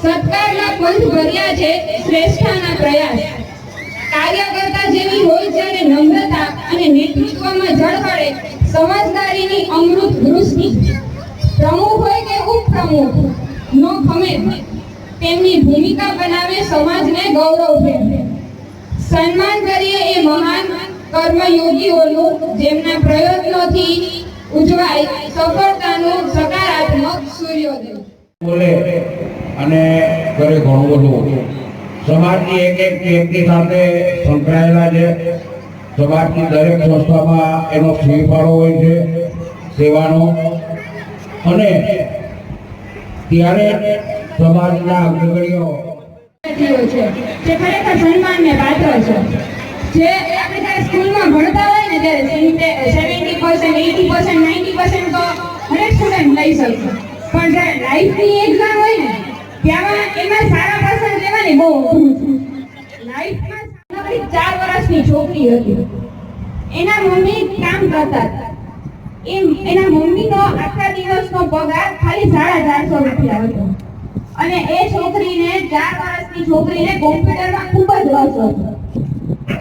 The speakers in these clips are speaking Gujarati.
સત્કારના ભૂમિકા બનાવે સમાજને ગૌરવ સન્માન કરીએ એ મહાન કર્મયોગીઓનું, જેમના પ્રયત્નોથી ઉજવાય સફળતાનું સકારાત્મક સૂર્યોદય. બોલે અને ઘરે ઘણું બધું સમાજની એક એક વ્યક્તિ સાથે સંકળાયેલા છે. સમાજની દરેક સંસ્થામાં એનો સ્વીફાળો હોય છે સેવાનો. અને ત્યારે સમાજના અગ્રગણીઓ જે ખરેખર સન્માનને પાત્ર છે. જે આપણે જ્યારે સ્કૂલમાં ભણતા હોય ને ત્યારે seventy percent eighty percent ninety percent તો હરેક સ્ટુડન્ટ લઈ શકશે પણ જ્યારે લાઈફની એક્ઝામ હોય ને ત્યાં એમાં સારા પર્સન્ટ લેવાની બહુ છે. લાઈફમાં ચાર વર્ષની છોકરી હતી. એના મમ્મી કામ કરતા હતા. એમ, એના મમ્મીનો આખા દિવસનો પગાર ખાલી સાડા ચારસો રૂપિયા હતો. અને એ છોકરીને ચાર વર્ષની છોકરીને કોમ્પ્યુટરમાં ખૂબ જ રસ હતો.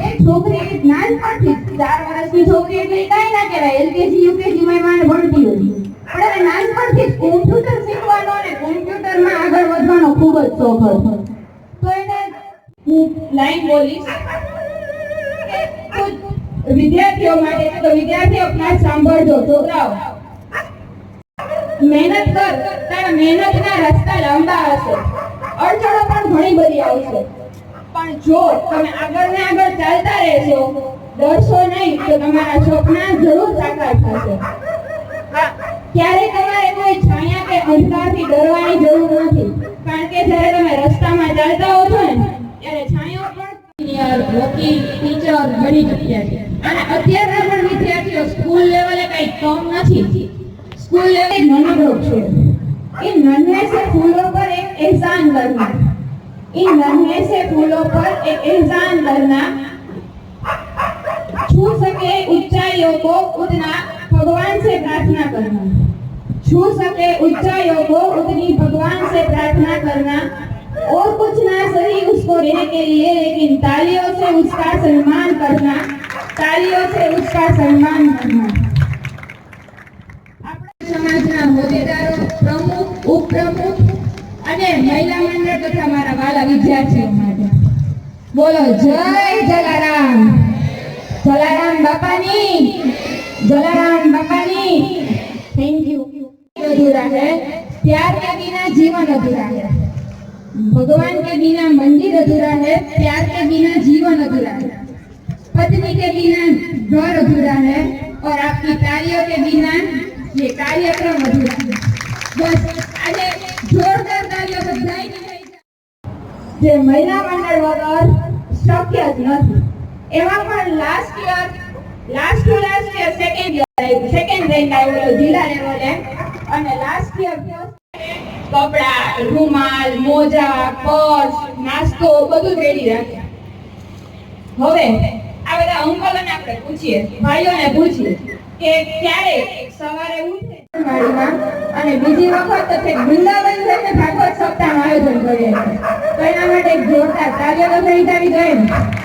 એ છોકરી નાનપણથી ચાર વર્ષની છોકરી એટલે કાંઈ ના કહેવાય, એલકેજી, યુકેજી માં ભણતી હતી. મહેનત કર મહેનતના રસ્તા લાંબા હશે. અડચણો પણ ઘણી બધી આવશે. પણ જો તમે આગળ ને આગળ ચાલતા રહેશો, ડરશો નહીં તો તમારા સપના જરૂર સાકાર થશે. ત્યારે તમારે કોઈ છાયા કે અંધકારથી ડરવાની જરૂર નથી. કારણ કે જ્યારે તમે રસ્તામાં ચાલતા હો છો ને, ત્યારે છાયો પણ વકીલ ટીચર બની ચૂક્યા છે. અને અત્યારના પણ વિદ્યાર્થીઓ સ્કૂલ લેવલે કઈ કમ નથી. સ્કૂલ લેવલે નાનકડો છે. એ નન્હે છે ફૂલો પર એક એહસાન કરના એ નન્હે છે ફૂલો પર એક એહસાન કરના છૂ सके ऊंचाइयों को उतना भगवान से प्रार्थना करना छू सके ऊंचाइयों को उतनी भगवान से प्रार्थना करना और कुछ ना सही उसको देने के लिए लेकिन तालियों से उसका सम्मान करना तालियों से उसका सम्मान करना આપણા સમાજના હોદ્દેદારો પ્રમુખ ઉપપ્રમુખ અને મહિલા મંડળ તથા મારા વાલા વિદ્યાર્થીઓ માટે બોલો જય જલારામ જલારામ બાપાની જલારામ બાપાની થેન્ક યુ अधूरा है प्यार के बिना जीवन अधूरा है भगवान के बिना मंदिर अधूरा है प्यार के बिना जीवन अधूरा है पत्नी के बिना घर अधूरा है और आपकी तालियों के बिना ये कार्यक्रम अधूरा है बस આજે જોરદાર તાળીઓ બધાયની થઈ જાય. જે મહિલા મંડળ વગર શક્ય જ નથી એમાં પણ last year last to last year second rank આવ્યો જિલ્લા લેવલે અને લાસ્ટ યર કપડા, રૂમાલ, મોજા, પર્સ, નાસ્તો બધું રેડી રાખ્યા. હવે આ બધા અંકલોને આપણે પૂછીએ, ભાઈઓને પૂછીએ કે ક્યારે સવારે ઉઠે અને બીજી વખત તો છેક વૃંદાવન જઈને ભાગવત સપ્તાહનું આયોજન કરીએ છીએ. તો એના માટે એક જોરદાર તાલીઓ તો થઈ ને.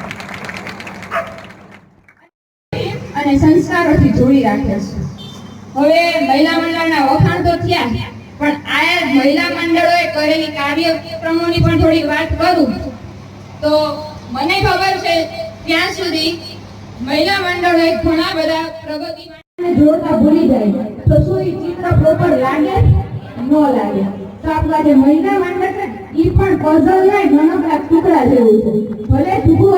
અને સંસ્કારોથી જોડી રાખે છે. હવે મહિલા મંડળના વખાણ તો થયા પણ આ મહિલા મંડળોએ કરેલી કાર્યક્રમોની પણ થોડી વાત કરું. તો મને ખબર છે, ત્યાં સુધી મહિલા મંડળોએ ઘણા બધા પ્રગતિ જોડતા ભૂલી જાય. તો શું એ ચિત્ર પ્રોપર લાગે? ન લાગે. તો આપણા જે મહિલા મંડળ છે એ પણ પઝલ ના બધા ટુકડા જેવું છે. ભલે ટૂંકો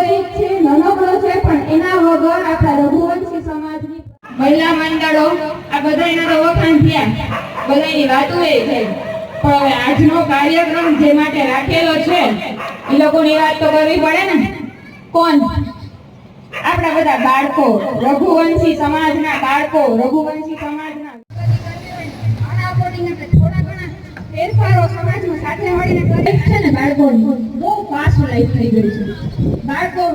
મહિલા મંડળો, આ બધા એના તો વખાણ થયા. બધાની વાતો એ થઈ. પણ હવે આજનો કાર્યક્રમ જે માટે રાખેલો છે, એ લોકોની વાત તો કરવી પડે ને. કોણ? આપણા બધા બાળકો, રઘુવંશી સમાજના બાળકો, રઘુવંશી સમાજના. ફેરફારો સમાજમાં સાથે મળીને કરીએ છે ને બાળકો બહુ ફાસ્ટ લાઈફ થઈ ગઈ છે. બાળકો